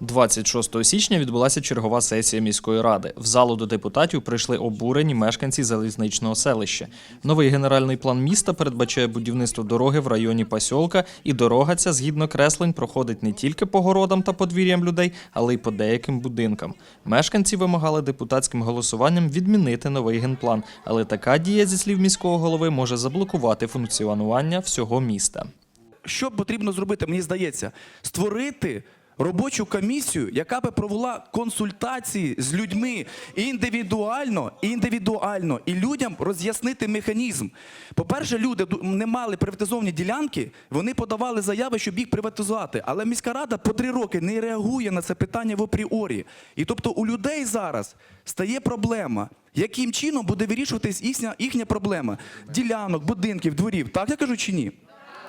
26 січня відбулася чергова сесія міської ради. В залу до депутатів прийшли обурені мешканці залізничного селища. Новий генеральний план міста передбачає будівництво дороги в районі Пасьолка, і дорога ця, згідно креслень, проходить не тільки по городам та подвір'ям людей, але й по деяким будинкам. Мешканці вимагали депутатським голосуванням відмінити новий генплан, але така дія, зі слів міського голови, може заблокувати функціонування всього міста. Що потрібно зробити, мені здається, створити робочу комісію, яка би провела консультації з людьми індивідуально, індивідуально, і людям роз'яснити механізм. По-перше, люди не мали приватизовані ділянки, вони подавали заяви, щоб їх приватизувати. Але міська рада по три роки не реагує на це питання в апріорі. І тобто у людей зараз стає проблема. Яким чином буде вирішуватись їхня, їхня проблема ділянок, будинків, дворів? Так я кажу чи ні?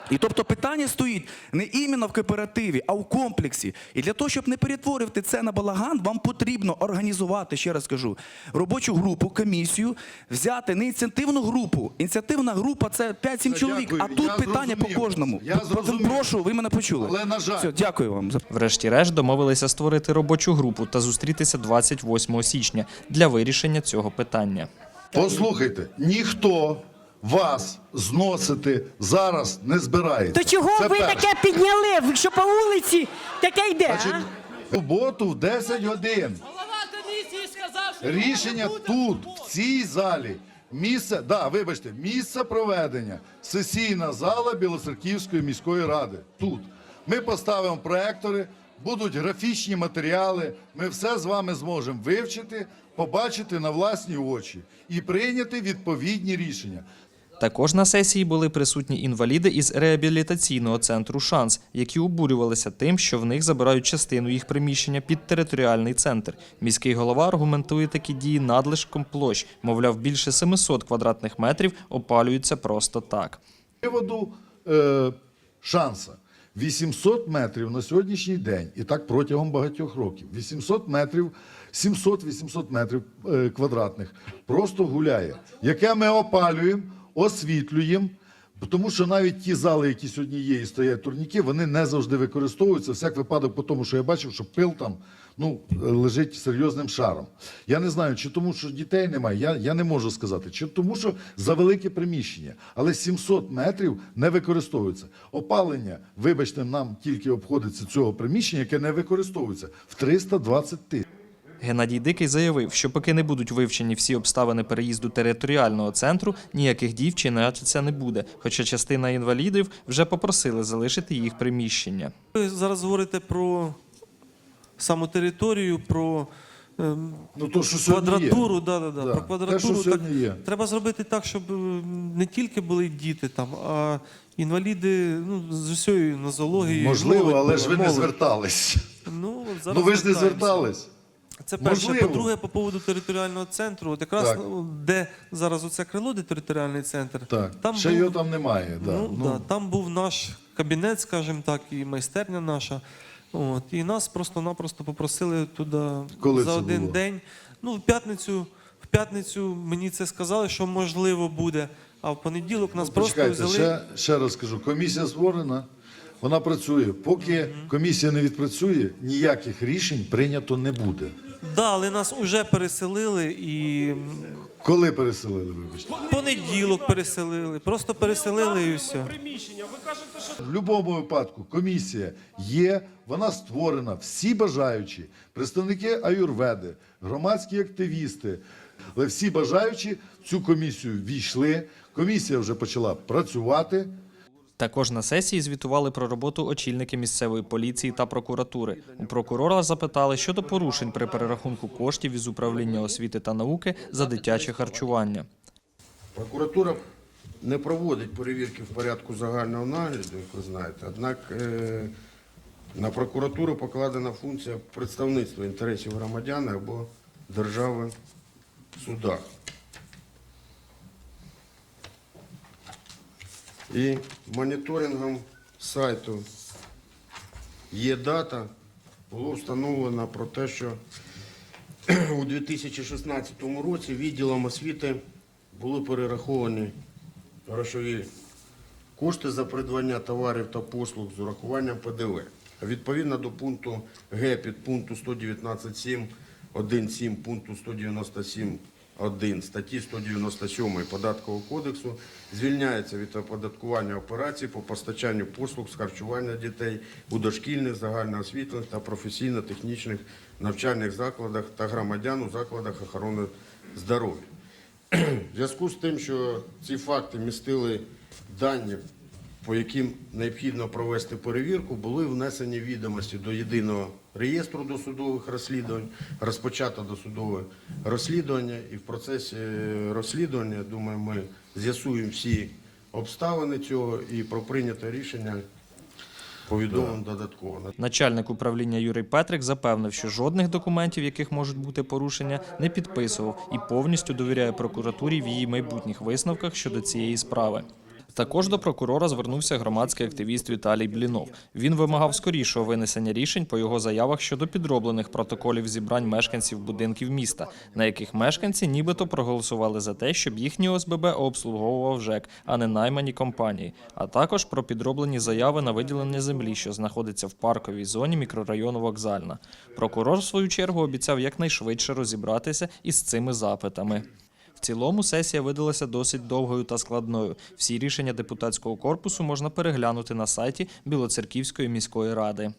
І тобто питання стоїть не іменно в кооперативі, а в комплексі. І для того, щоб не перетворювати це на балаган, вам потрібно організувати, ще раз кажу, робочу групу, комісію, взяти не ініціативну групу. Ініціативна група це 5-7 Все, чоловік, дякую. а тут Я питання зрозумів по кожному. Я зрозумів. Прошу, ви мене почули. Але, на жаль- Все, дякую вам за Врешті-решт домовилися створити робочу групу та зустрітися 28 січня для вирішення цього питання. Послухайте, ніхто вас зносити зараз не збирається. То чого Це ви перше. таке підняли? Ви Що по вулиці таке йде? Значить, а? суботу в 10 годин. Голова комісії сказав, що Рішення тут, в цій залі. Місце, да, вибачте, місце проведення. Сесійна зала Білоцерківської міської ради. Тут. Ми поставимо проектори, будуть графічні матеріали. Ми все з вами зможемо вивчити, побачити на власні очі і прийняти відповідні рішення. Також на сесії були присутні інваліди із реабілітаційного центру Шанс, які обурювалися тим, що в них забирають частину їх приміщення під територіальний центр. Міський голова аргументує такі дії надлишком площ, мовляв, більше 700 квадратних метрів опалюються просто так. приводу е, шанса. 800 метрів на сьогоднішній день, і так протягом багатьох років. 800 метрів, 700-800 метрів е, квадратних просто гуляє, яке ми опалюємо, освітлюємо. Тому що навіть ті зали, які сьогодні є і стоять турніки, вони не завжди використовуються. Всяк випадок, по тому, що я бачив, що пил там ну, лежить серйозним шаром. Я не знаю, чи тому, що дітей немає, я, я не можу сказати, чи тому, що за велике приміщення, але 700 метрів не використовується. Опалення, вибачте, нам тільки обходиться цього приміщення, яке не використовується в 320 тисяч. Геннадій Дикий заявив, що поки не будуть вивчені всі обставини переїзду територіального центру, ніяких дій вчинятися не буде. Хоча частина інвалідів вже попросили залишити їх приміщення. Ви зараз говорите про саму територію, про ем, Ну то, що квадратуру, є. да, да, да, Да. про Те, квадратуру. що так, є. Треба зробити так, щоб ем, не тільки були діти там, а інваліди ну, з усією нозологією. Можливо, але ж ви не звертались. Ну, зараз Ну ви ж не звертались. Це перше. Можливо. По-друге, по поводу територіального центру, от якраз Так. ну, де зараз оце крило, де територіальний центр, Так, там ще був- його там немає. Да. Ну, Да, там був наш кабінет, скажімо так, і майстерня наша. От, і нас просто-напросто попросили туди Коли за це один було? день. Ну, в п'ятницю, в п'ятницю мені це сказали, що можливо буде. А в понеділок нас просто Ну, Почекайте, взяли. ще, ще раз скажу, комісія створена, вона працює. Поки комісія не відпрацює, ніяких рішень прийнято не буде. Да, але нас вже переселили і Коли переселили, вибачте? в понеділок переселили. Просто переселили і все. В будь-якому випадку комісія є, вона створена, всі бажаючі, представники аюрведи, громадські активісти, але всі бажаючі в цю комісію війшли. Комісія вже почала працювати. Також на сесії звітували про роботу очільники місцевої поліції та прокуратури. У прокурора запитали щодо порушень при перерахунку коштів із управління освіти та науки за дитяче харчування. Прокуратура не проводить перевірки в порядку загального нагляду, як ви знаєте. Однак е, на прокуратуру покладена функція представництва інтересів громадян або держави в судах. І моніторингом сайту є дата було встановлено про те, що у 2016 році відділом освіти були перераховані грошові кошти за придбання товарів та послуг з урахуванням ПДВ. Відповідно до пункту Г підпункту 119.7, 1.7 пункту 197.1 статті 197 Податкового кодексу звільняється від оподаткування операцій по постачанню послуг з харчування дітей у дошкільних, загальноосвітлених та професійно-технічних навчальних закладах та громадян у закладах охорони здоров'я. В зв'язку з тим, що ці факти містили дані, по яким необхідно провести перевірку, були внесені відомості до єдиного реєстру досудових розслідувань, розпочато досудове розслідування, і в процесі розслідування, думаю, ми з'ясуємо всі обставини цього і про прийняте рішення повідомимо додатково. Начальник управління Юрій Петрик запевнив, що жодних документів, яких можуть бути порушення, не підписував і повністю довіряє прокуратурі в її майбутніх висновках щодо цієї справи. Також до прокурора звернувся громадський активіст Віталій Блінов. Він вимагав скорішого винесення рішень по його заявах щодо підроблених протоколів зібрань мешканців будинків міста, на яких мешканці нібито проголосували за те, щоб їхні ОСББ обслуговував ЖЕК, а не наймані компанії, а також про підроблені заяви на виділення землі, що знаходиться в парковій зоні мікрорайону Вокзальна. Прокурор, в свою чергу, обіцяв якнайшвидше розібратися із цими запитами. В цілому сесія видалася досить довгою та складною. Всі рішення депутатського корпусу можна переглянути на сайті Білоцерківської міської ради.